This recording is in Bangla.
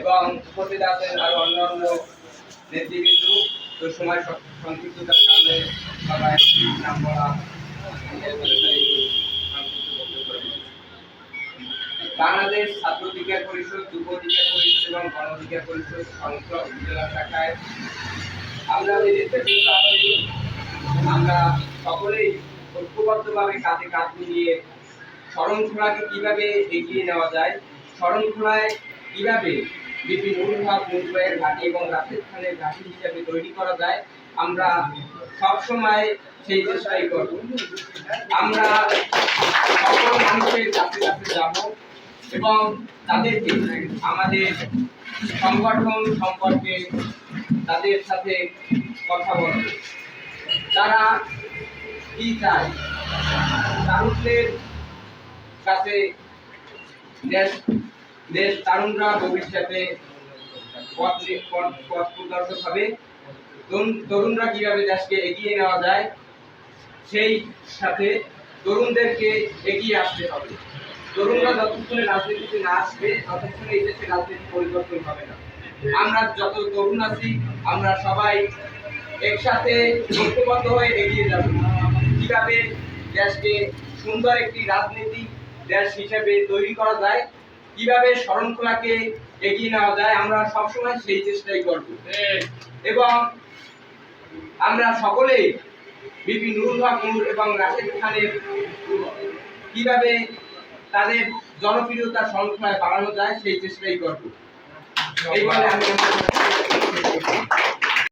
এবং উপস্থিত আছেন আরও অন্যান্য নেতৃবৃন্দ তো সময় সংক্ষিপ্ততার কারণে সবাই নাম বলা। বাংলাদেশ ছাত্র অধিকার পরিষদ, যুব অধিকার পরিষদ এবং গণ অধিকার পরিষদ সংসদ, উপজেলা শাখায় আমরা আমরা সকলেই ঐক্যবদ্ধভাবে কাঁধে কাঁধ মিলিয়ে শরণখোলাকে কীভাবে এগিয়ে নেওয়া যায়, শরণখোলায় কীভাবে বিভিন্ন উন্ভাব মুম্বাইয়ের ঘাঁটি এবং রাশেদ খানের ঘাঁটি হিসাবে তৈরি করা যায়, আমরা সবসময় সেই চেষ্টাই করব। আমরা সকল মানুষের কাছে কাছে যাব এবং তাদেরকে, আমাদের সংগঠন সম্পর্কে তাদের সাথে কথা বলব। তারা কি চায়, তারুণ্যের কাছে দেশ দেশ তারুণরা ভবিষ্যতে পথ প্রদর্শক হবে। তরুণরা কীভাবে দেশকে এগিয়ে নেওয়া যায়, সেই সাথে তরুণদেরকে এগিয়ে আসতে হবে। তরুণরা যতক্ষণে রাজনীতিতে না আসবে, ততক্ষণে এই দেশে রাজনীতি পরিবর্তন হবে না। আমরা যত তরুণ আছি, আমরা সবাই একসাথে ঐক্যবদ্ধ হয়ে এগিয়ে যাবে। কীভাবে দেশকে সুন্দর একটি রাজনীতি দেশ হিসেবে তৈরি করা যায়, কীভাবে শরণখোলাকে এগিয়ে নেওয়া যায়, আমরা সবসময় সেই চেষ্টাই করব। এবং আমরা সকলেই বিপি নুরুল হক নূর এবং রাশেদ খানের কীভাবে তাদের জনপ্রিয়তা সংখ্যায় বাড়ানো যায়, সেই চেষ্টাই করব। এই বলে আমি